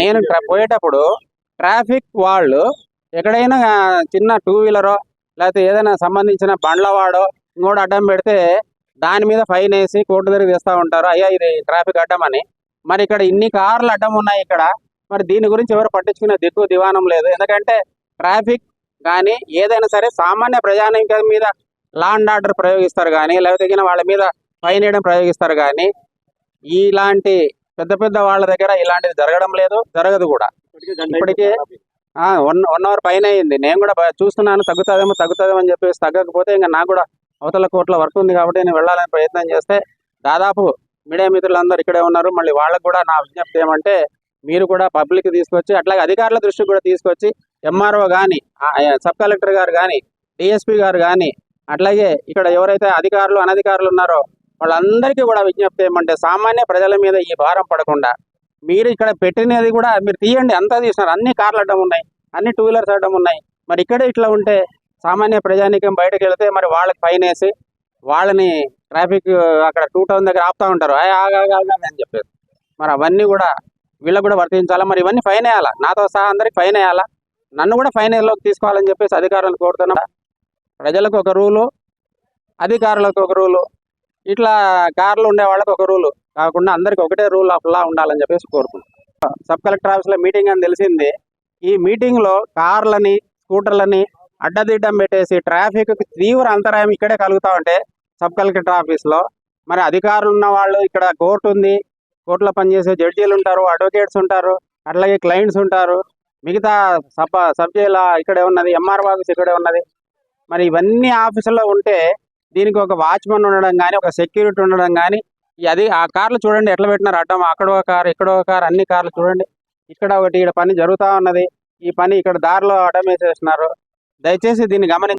నేను పోయేటప్పుడు ట్రాఫిక్ వాళ్ళు ఎక్కడైనా చిన్న టూ వీలరో లేకపోతే ఏదైనా సంబంధించిన బండ్ల వాడో ఇంకోటి అడ్డం పెడితే దాని మీద ఫైన్ వేసి కోర్టు దగ్గర తెస్తా ఉంటారు. అయ్యా ఇది ట్రాఫిక్ అడ్డం అని. మరి ఇక్కడ ఇన్ని కార్లు అడ్డం ఉన్నాయి ఇక్కడ. మరి దీని గురించి ఎవరు పట్టించుకునే దిక్కు దివానం లేదు. ఎందుకంటే ట్రాఫిక్ కానీ ఏదైనా సరే సామాన్య ప్రజానీకం మీద లా అండ్ ఆర్డర్ ప్రయోగిస్తారు కానీ లేకపోతే వాళ్ళ మీద ఫైన్ వేయడం ప్రయోగిస్తారు కానీ ఇలాంటి పెద్ద పెద్ద వాళ్ళ దగ్గర ఇలాంటిది జరగడం లేదు జరగదు కూడా. ఇప్పటికే వన్ వన్ అవర్ పైన అయింది. నేను కూడా చూస్తున్నాను తగ్గుతుందేమో తగ్గుతుందేమో అని చెప్పేసి తగ్గకపోతే ఇంకా నాకు కూడా అవతల కోట్ల వర్క్ ఉంది కాబట్టి నేను వెళ్ళాలని ప్రయత్నం చేస్తే దాదాపు మీడియా మిత్రులందరూ ఇక్కడే ఉన్నారు. మళ్ళీ వాళ్ళకు కూడా నా విజ్ఞప్తి ఏమంటే మీరు కూడా పబ్లిక్ తీసుకొచ్చి అట్లాగే అధికారుల దృష్టికి కూడా తీసుకొచ్చి ఎంఆర్ఓ కానీ సబ్ కలెక్టర్ గారు కానీ డిఎస్పీ గారు కానీ అట్లాగే ఇక్కడ ఎవరైతే అధికారులు అనధికారులు ఉన్నారో వాళ్ళందరికీ కూడా విజ్ఞప్తి ఏమంటే సామాన్య ప్రజల మీద ఈ భారం పడకుండా మీరు ఇక్కడ పెట్టినది కూడా మీరు తీయండి. అంతా తీసినారు అన్ని కార్లు అడ్డం ఉన్నాయి. అన్ని టూ వీలర్స్ అడ్డం ఉన్నాయి. మరి ఇక్కడే ఇట్లా ఉంటే సామాన్య ప్రజానికం బయటకు వెళితే మరి వాళ్ళకి ఫైన్ వేసి వాళ్ళని ట్రాఫిక్ అక్కడ టూ టౌన్ దగ్గర ఆపుతా ఉంటారు. "ఆయ్, అని చెప్పేసి. మరి అవన్నీ కూడా వీళ్ళకు కూడా వర్తించాలా? మరి ఇవన్నీ ఫైన్ వేయాలా? నాతో సహా అందరికి ఫైన్ వేయాలా? నన్ను కూడా ఫైన్లోకి తీసుకోవాలని చెప్పేసి అధికారులను కోరుతున్నా. ప్రజలకు ఒక రూలు అధికారులకు ఒక రూలు ఇట్లా కార్లు ఉండే వాళ్ళకి ఒక రూల్ కాకుండా అందరికి ఒకటే రూల్ ఆఫ్ లా ఉండాలని చెప్పేసి కోరుకుంటున్నాం. సబ్ కలెక్టర్ ఆఫీస్లో మీటింగ్ అని తెలిసింది. ఈ మీటింగ్లో కార్లని స్కూటర్లని అడ్డదిడ్డం పెట్టేసి ట్రాఫిక్ తీవ్ర అంతరాయం ఇక్కడే కలుగుతా ఉంటే సబ్ కలెక్టర్ ఆఫీస్లో మరి అధికారులు ఉన్న వాళ్ళు ఇక్కడ కోర్టు ఉంది. కోర్టులో పనిచేసే జడ్జీలు ఉంటారు అడ్వకేట్స్ ఉంటారు అట్లాగే క్లయింట్స్ ఉంటారు. మిగతా సబ్ సబ్ జైలు ఇక్కడే ఉన్నది ఎంఆర్ ఆఫీస్ ఇక్కడే ఉన్నది. మరి ఇవన్నీ ఆఫీసులో ఉంటే దీనికి ఒక వాచ్మెన్ ఉండడం కానీ ఒక సెక్యూరిటీ ఉండడం కానీ అది ఆ కార్లు చూడండి ఎట్లా పెట్టినారు. అడ్డం అక్కడ ఒక కార్ ఇక్కడ ఒక కార్ అన్ని కార్లు చూడండి. ఇక్కడ ఒకటి ఇక్కడ పని జరుగుతూ ఉన్నది. ఈ పని ఇక్కడ దారిలో అడ్డం వేసేస్తున్నారు. దయచేసి దీన్ని గమనించి